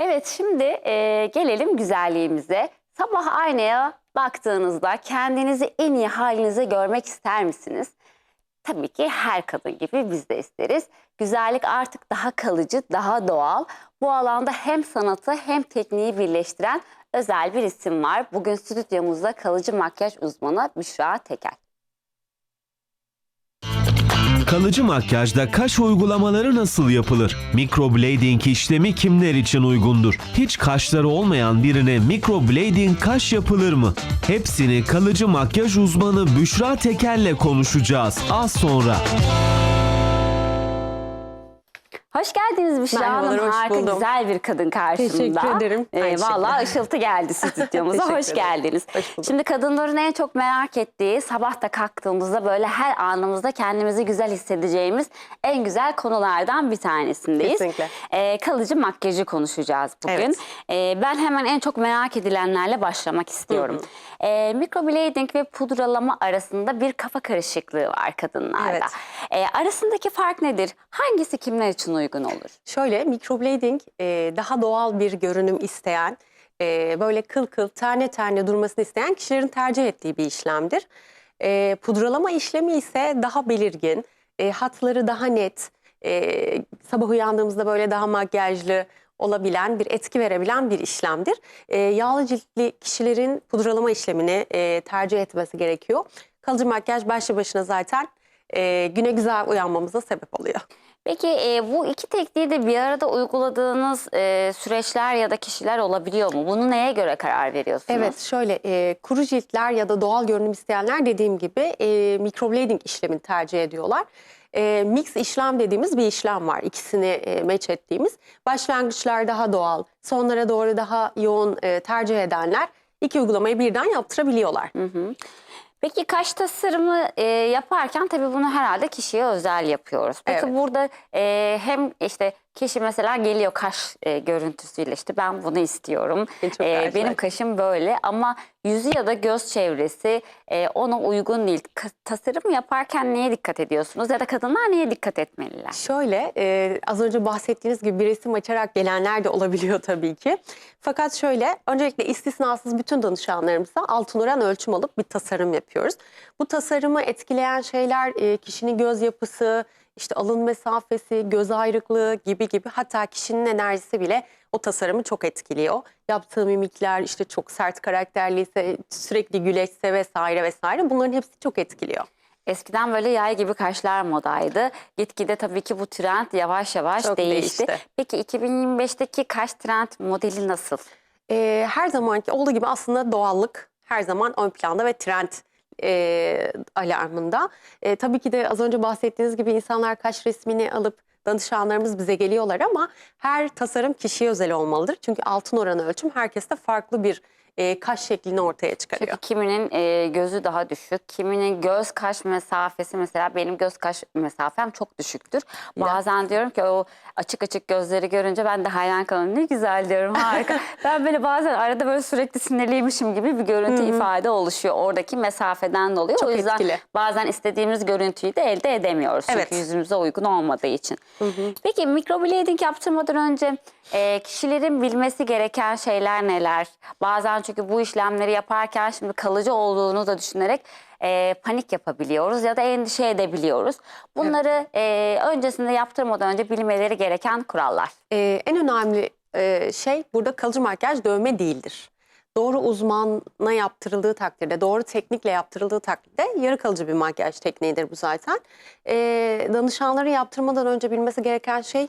Evet şimdi e, gelelim güzelliğimize. Sabah aynaya baktığınızda kendinizi en iyi halinize görmek ister misiniz? Tabii ki her kadın gibi biz de isteriz. Güzellik artık daha kalıcı, daha doğal. Bu alanda hem sanatı hem tekniği birleştiren özel bir isim var. Bugün stüdyomuzda kalıcı makyaj uzmanı Büşra Tekel. Kalıcı makyajda kaş uygulamaları nasıl yapılır? Microblading işlemi kimler için uygundur? Hiç kaşları olmayan birine microblading kaş yapılır mı? Hepsini kalıcı makyaj uzmanı Büşra Tekel'le konuşacağız az sonra. Hoş geldiniz Büşra Merhabalar, Hanım. hoş Harika buldum. güzel bir kadın karşımda. Teşekkür ederim. Ee, vallahi şekilde. ışıltı geldi stüdyomuza. Teşekkür hoş ederim. geldiniz. Hoş bulduk. Şimdi kadınların en çok merak ettiği sabah da kalktığımızda böyle her anımızda kendimizi güzel hissedeceğimiz en güzel konulardan bir tanesindeyiz. Kesinlikle. Ee, kalıcı makyajı konuşacağız bugün. Evet. Ee, ben hemen en çok merak edilenlerle başlamak istiyorum. Ee, microblading ve pudralama arasında bir kafa karışıklığı var kadınlarda. Evet. Ee, arasındaki fark nedir? Hangisi kimler için uygun olur? Şöyle microblading e, daha doğal bir görünüm isteyen, e, böyle kıl kıl tane tane durmasını isteyen kişilerin tercih ettiği bir işlemdir. E, pudralama işlemi ise daha belirgin, e, hatları daha net, e, sabah uyandığımızda böyle daha makyajlı olabilen bir etki verebilen bir işlemdir. E, yağlı ciltli kişilerin pudralama işlemini e, tercih etmesi gerekiyor. Kalıcı makyaj başlı başına zaten e, güne güzel uyanmamıza sebep oluyor. Peki e, bu iki tekniği de bir arada uyguladığınız e, süreçler ya da kişiler olabiliyor mu? Bunu neye göre karar veriyorsunuz? Evet şöyle e, kuru ciltler ya da doğal görünüm isteyenler dediğim gibi e, microblading işlemini tercih ediyorlar. E, mix işlem dediğimiz bir işlem var. İkisini e, match ettiğimiz. Başlangıçlar daha doğal, sonlara doğru daha yoğun e, tercih edenler iki uygulamayı birden yaptırabiliyorlar. Peki kaş tasarımı e, yaparken tabii bunu herhalde kişiye özel yapıyoruz. Peki Evet. burada e, hem işte kişi mesela geliyor kaş e, görüntüsüyle işte ben bunu istiyorum. Çok E, benim kaşım böyle ama yüzü ya da göz çevresi e, ona uygun değil. Ka- tasarım yaparken neye dikkat ediyorsunuz ya da kadınlar neye dikkat etmeliler? Şöyle e, az önce bahsettiğiniz gibi bir resim açarak gelenler de olabiliyor tabii ki. Fakat şöyle öncelikle istisnasız bütün danışanlarımıza altın oran ölçüm alıp bir tasarım yapıyoruz. Bu tasarımı etkileyen şeyler e, kişinin göz yapısı, işte alın mesafesi, göz ayrıklığı gibi gibi hatta kişinin enerjisi bile o tasarımı çok etkiliyor. Yaptığı mimikler işte çok sert karakterliyse, sürekli güleşse vesaire vesaire bunların hepsi çok etkiliyor. Eskiden böyle yay gibi kaşlar modaydı. Gitgide tabii ki bu trend yavaş yavaş Çok değişti. değişti. Peki 2025'teki kaş trend modeli nasıl? Ee, her zamanki olduğu gibi aslında doğallık her zaman ön planda ve trend e, alarmında. E, tabii ki de az önce bahsettiğiniz gibi insanlar kaş resmini alıp danışanlarımız bize geliyorlar ama her tasarım kişiye özel olmalıdır. Çünkü altın oranı ölçüm herkeste farklı bir e, kaş şeklini ortaya çıkarıyor. Çünkü kiminin e, gözü daha düşük, kiminin göz kaş mesafesi mesela benim göz kaş mesafem çok düşüktür. Bazen diyorum ki o açık açık gözleri görünce ben de hayran kalıyorum. Ne güzel diyorum harika. ben böyle bazen arada böyle sürekli sinirliymişim gibi bir görüntü ifade oluşuyor. Oradaki mesafeden dolayı. Çok o yüzden etkili. bazen istediğimiz görüntüyü de elde edemiyoruz. Evet. Çünkü yüzümüze uygun olmadığı için. Peki microblading yaptırmadan önce e, kişilerin bilmesi gereken şeyler neler? Bazen çünkü bu işlemleri yaparken şimdi kalıcı olduğunu da düşünerek e, panik yapabiliyoruz ya da endişe edebiliyoruz. Bunları e, öncesinde yaptırmadan önce bilmeleri gereken kurallar. Ee, en önemli e, şey burada kalıcı makyaj dövme değildir. Doğru uzmanla yaptırıldığı takdirde, doğru teknikle yaptırıldığı takdirde yarı kalıcı bir makyaj tekniğidir bu zaten. Ee, danışanların yaptırmadan önce bilmesi gereken şey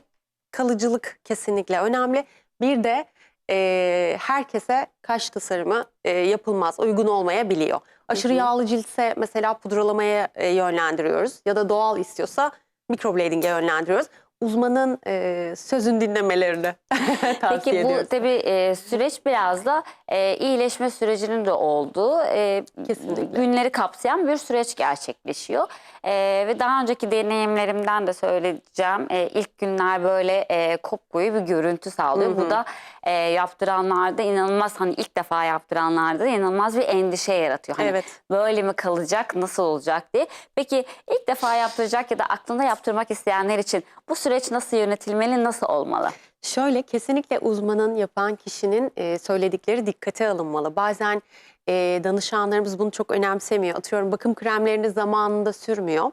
kalıcılık kesinlikle önemli. Bir de e, herkese kaş tasarımı e, yapılmaz, uygun olmayabiliyor. Aşırı yağlı ciltse mesela pudralamaya e, yönlendiriyoruz ya da doğal istiyorsa microblading'e yönlendiriyoruz. Uzmanın e, sözün dinlemelerini tavsiye Peki bu ediyoruz. tabii e, süreç biraz da e, iyileşme sürecinin de olduğu e, Kesinlikle. günleri kapsayan bir süreç gerçekleşiyor. E, ve daha önceki deneyimlerimden de söyleyeceğim. E, ilk günler böyle e, kopkoyu bir görüntü sağlıyor. Bu da e, yaptıranlarda inanılmaz hani ilk defa yaptıranlarda inanılmaz bir endişe yaratıyor. Hani Evet. böyle mi kalacak, nasıl olacak diye. Peki ilk defa yaptıracak ya da aklında yaptırmak isteyenler için bu süreç nasıl yönetilmeli, nasıl olmalı? Şöyle kesinlikle uzmanın yapan kişinin e, söyledikleri dikkate alınmalı. Bazen e, danışanlarımız bunu çok önemsemiyor. Atıyorum bakım kremlerini zamanında sürmüyor.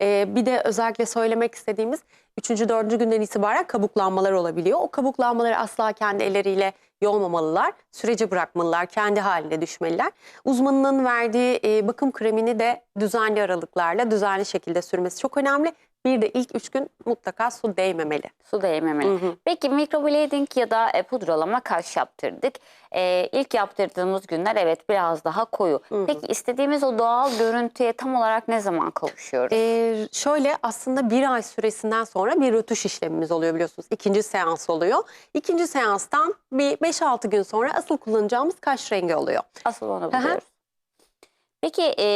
E, bir de özellikle söylemek istediğimiz 3. 4. günden itibaren kabuklanmalar olabiliyor. O kabuklanmaları asla kendi elleriyle yolmamalılar. Sürece bırakmalılar, kendi halinde düşmeliler. Uzmanının verdiği e, bakım kremini de düzenli aralıklarla, düzenli şekilde sürmesi çok önemli. Bir de ilk 3 gün mutlaka su değmemeli. Su değmemeli. Hı hı. Peki microblading ya da e, pudralama kaş yaptırdık. E, ilk yaptırdığımız günler evet biraz daha koyu. hı. Peki istediğimiz o doğal görüntüye tam olarak ne zaman kavuşuyoruz? Ee, şöyle aslında bir ay süresinden sonra bir rötuş işlemimiz oluyor biliyorsunuz. İkinci seans oluyor. İkinci seanstan bir 5-6 gün sonra asıl kullanacağımız kaş rengi oluyor. Asıl onu hı. buluyoruz. Peki e,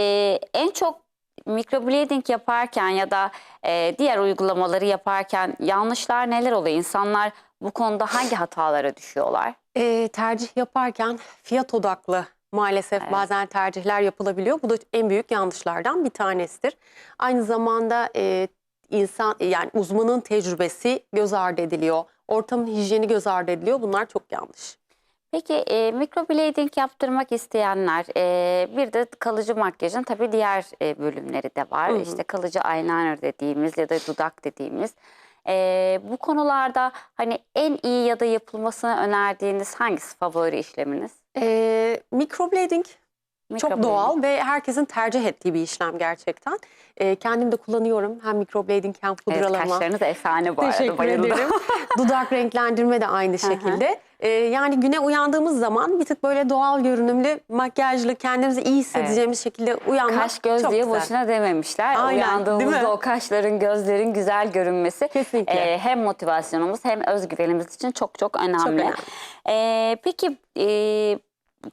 en çok microblading yaparken ya da e, diğer uygulamaları yaparken yanlışlar neler oluyor? İnsanlar bu konuda hangi hatalara düşüyorlar? Ee, tercih yaparken fiyat odaklı maalesef Evet. bazen tercihler yapılabiliyor. Bu da en büyük yanlışlardan bir tanesidir. Aynı zamanda e, insan yani uzmanın tecrübesi göz ardı ediliyor. Ortamın hijyeni göz ardı ediliyor. Bunlar çok yanlış. Peki e, microblading yaptırmak isteyenler e, bir de kalıcı makyajın tabii diğer e, bölümleri de var. Hı hı. İşte kalıcı eyeliner dediğimiz ya da dudak dediğimiz. E, bu konularda hani en iyi ya da yapılmasını önerdiğiniz hangisi favori işleminiz? Ee, microblading Çok doğal ve herkesin tercih ettiği bir işlem gerçekten. Ee, kendim de kullanıyorum. Hem microblading hem Evet, pudralama. kaşlarınız efsane bu arada. Teşekkür Bayıldım. ederim. Dudak renklendirme de aynı şekilde. Ee, yani güne uyandığımız zaman bir tık böyle doğal görünümlü, makyajlı, kendimizi iyi hissedeceğimiz şekilde uyanmak Kaş göz çok diye güzel. boşuna dememişler. Aynen, değil Uyandığımızda o kaşların, gözlerin güzel görünmesi Kesinlikle. e, hem motivasyonumuz hem özgüvenimiz için çok çok önemli. Çok önemli. E, peki e,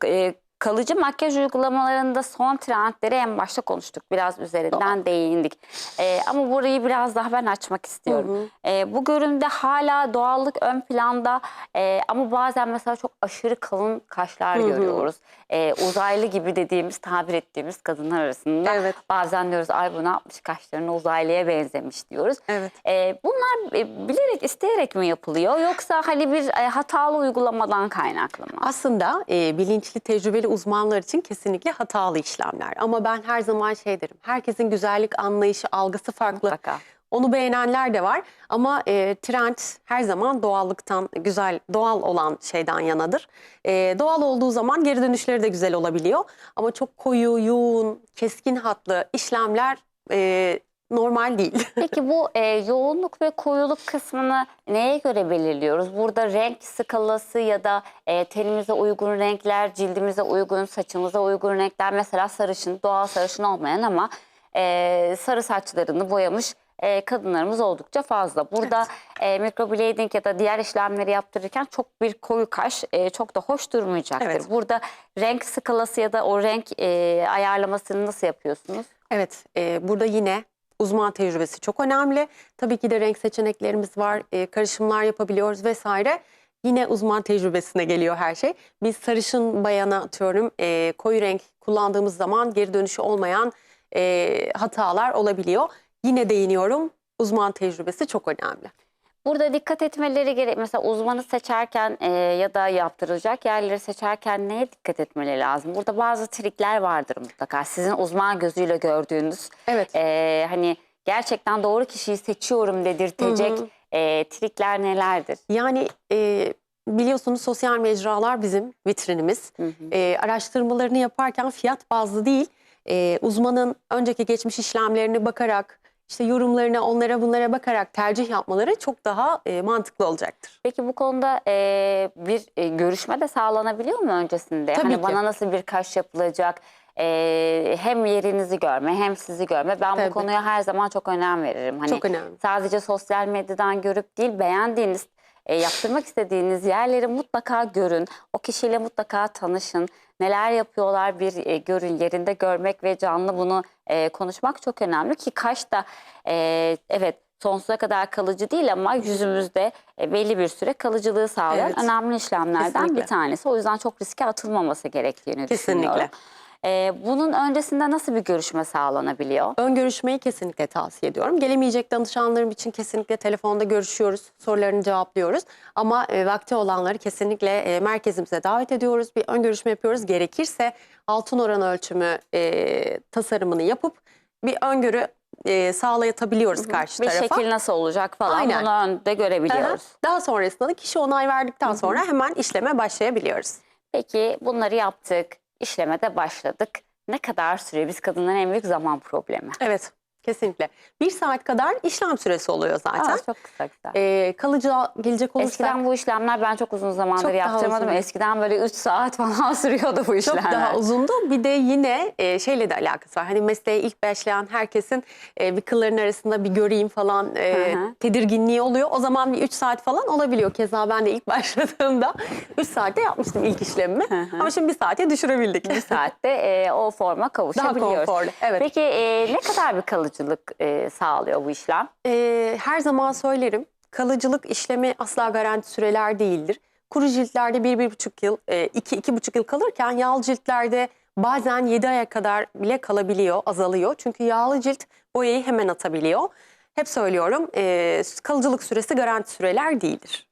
e, kalıcı makyaj uygulamalarında son trendleri en başta konuştuk. Biraz üzerinden değindik. E, ama burayı biraz daha ben açmak istiyorum. E, bu görünümde hala doğallık ön planda e, ama bazen mesela çok aşırı kalın kaşlar Hı hı. görüyoruz. E, uzaylı gibi dediğimiz, tabir ettiğimiz kadınlar arasında Evet. bazen diyoruz ay bu ne yapmış kaşlarını uzaylıya benzemiş diyoruz. Evet. E, bunlar e, bilerek, isteyerek mi yapılıyor yoksa hani bir e, hatalı uygulamadan kaynaklı mı? Aslında e, bilinçli, tecrübeli uzmanlar için kesinlikle hatalı işlemler. Ama ben her zaman şey derim, herkesin güzellik anlayışı, algısı farklı. Mutlaka. Onu beğenenler de var ama e, trend her zaman doğallıktan, güzel, doğal olan şeyden yanadır. E, doğal olduğu zaman geri dönüşleri de güzel olabiliyor. Ama çok koyu, yoğun, keskin hatlı işlemler e, normal değil. Peki bu e, yoğunluk ve koyuluk kısmını neye göre belirliyoruz? Burada renk skalası ya da e, tenimize uygun renkler, cildimize uygun, saçımıza uygun renkler. Mesela sarışın, doğal sarışın olmayan ama e, sarı saçlarını boyamış e, kadınlarımız oldukça fazla. Burada e, microblading ya da diğer işlemleri yaptırırken çok bir koyu kaş e, çok da hoş durmayacaktır. Evet. Burada renk skalası ya da o renk e, ayarlamasını nasıl yapıyorsunuz? Evet, e, burada yine uzman tecrübesi çok önemli. Tabii ki de renk seçeneklerimiz var, e, karışımlar yapabiliyoruz vesaire. Yine uzman tecrübesine geliyor her şey. Biz sarışın bayana atıyorum e, koyu renk kullandığımız zaman geri dönüşü olmayan e, hatalar olabiliyor. Yine değiniyorum uzman tecrübesi çok önemli. Burada dikkat etmeleri gerek. Mesela uzmanı seçerken e, ya da yaptırılacak yerleri seçerken neye dikkat etmeleri lazım? Burada bazı trikler vardır mutlaka. Sizin uzman gözüyle gördüğünüz Evet. e, hani gerçekten doğru kişiyi seçiyorum dedirtecek Hı hı. e, trikler nelerdir? Yani e, biliyorsunuz sosyal mecralar bizim vitrinimiz. Hı hı. E, araştırmalarını yaparken fiyat bazlı değil, e, uzmanın önceki geçmiş işlemlerini bakarak, işte yorumlarına, onlara bunlara bakarak tercih yapmaları çok daha e, mantıklı olacaktır. Peki bu konuda e, bir e, görüşme de sağlanabiliyor mu öncesinde? Tabii hani ki. bana nasıl bir kaş yapılacak? E, hem yerinizi görme hem sizi görme. Ben Tabii. bu konuya her zaman çok önem veririm. Hani Çok önemli. sadece sosyal medyadan görüp değil beğendiğiniz, e, yaptırmak istediğiniz yerleri mutlaka görün. O kişiyle mutlaka tanışın. Neler yapıyorlar bir e, görün. Yerinde görmek ve canlı bunu e, konuşmak çok önemli ki kaş da e, evet sonsuza kadar kalıcı değil ama yüzümüzde e, belli bir süre kalıcılığı sağlayan Evet. önemli işlemlerden Kesinlikle. bir tanesi. O yüzden çok riske atılmaması gerektiğini Kesinlikle. düşünüyorum. Ee, bunun öncesinde nasıl bir görüşme sağlanabiliyor? Ön görüşmeyi kesinlikle tavsiye ediyorum. Gelemeyecek danışanlarım için kesinlikle telefonda görüşüyoruz, sorularını cevaplıyoruz. Ama e, vakti olanları kesinlikle e, merkezimize davet ediyoruz. Bir ön görüşme yapıyoruz. Gerekirse altın oran ölçümü e, tasarımını yapıp bir öngörü e, sağlayabiliyoruz karşı Bir tarafa. şekil nasıl olacak falan Aynen. bunu önde Aha. görebiliyoruz. Daha sonrasında da kişi onay verdikten sonra hemen işleme başlayabiliyoruz. Peki bunları yaptık, işleme de başladık. Ne kadar süre? Biz kadınların en büyük zaman problemi. Evet, kesinlikle. Bir saat kadar işlem süresi oluyor zaten. Aa, çok kısa güzel. Ee, kalıcı gelecek olursak Eskiden bu işlemler ben çok uzun zamandır Çok daha yaptırmadım. Eskiden böyle 3 saat falan sürüyordu bu işlemler. çok daha uzundu. Bir de yine e, şeyle de alakası var. Hani mesleğe ilk başlayan herkesin e, bir kılların arasında bir göreyim falan e, Hı hı. tedirginliği oluyor. O zaman bir 3 saat falan olabiliyor. Keza ben de ilk başladığımda 3 saatte yapmıştım ilk işlemimi. Hı hı. Ama şimdi bir saate düşürebildik. Bir saatte e, o forma daha kavuşabiliyoruz. konforlu. Evet. Peki e, ne kadar bir kalıcılık e, sağlıyor bu işlem? Ee, her zaman söylerim kalıcılık işlemi asla garanti süreler değildir. Kuru ciltlerde bir, bir buçuk yıl, e, iki, iki buçuk yıl kalırken yağlı ciltlerde bazen yedi aya kadar bile kalabiliyor, azalıyor. Çünkü yağlı cilt boyayı hemen atabiliyor. Hep söylüyorum e, kalıcılık süresi garanti süreler değildir.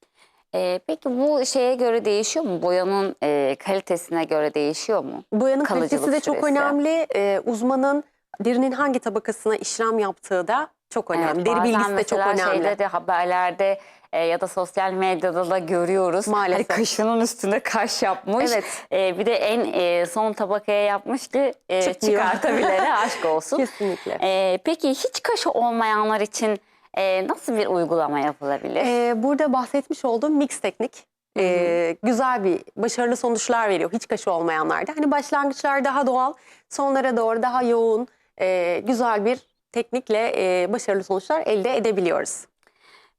E, peki bu şeye göre değişiyor mu? Boyanın e, kalitesine göre değişiyor mu? Boyanın Kalıcılık kalitesi de çok süresi. önemli. E, uzmanın derinin hangi tabakasına işlem yaptığı da çok önemli. Evet, Deri bilgisi de çok önemli. Şeyde de haberlerde e, ya da sosyal medyada da görüyoruz. Maalesef. Hani kaşının üstüne kaş yapmış. Evet. E, bir de en e, son tabakaya yapmış ki e, çıkartabilene aşk olsun. Kesinlikle. E, peki hiç kaşı olmayanlar için e, nasıl bir uygulama yapılabilir? Ee, burada bahsetmiş olduğum mix teknik ee, güzel bir başarılı sonuçlar veriyor hiç kaşı olmayanlarda. Hani başlangıçlar daha doğal, sonlara doğru daha yoğun, ee, güzel bir teknikle ee, başarılı sonuçlar elde edebiliyoruz.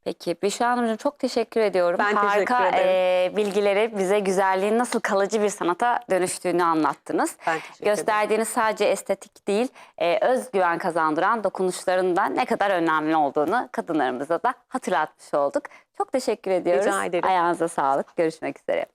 Peki Büşra Hanımcığım çok teşekkür ediyorum. Ben teşekkür Harika ederim. e, bilgileri bize güzelliğin nasıl kalıcı bir sanata dönüştüğünü anlattınız. Ben teşekkür ederim. Gösterdiğiniz sadece estetik değil, e, özgüven kazandıran dokunuşların da ne kadar önemli olduğunu kadınlarımıza da hatırlatmış olduk. Çok teşekkür ediyoruz. ederim. Ayağınıza sağlık. Görüşmek üzere.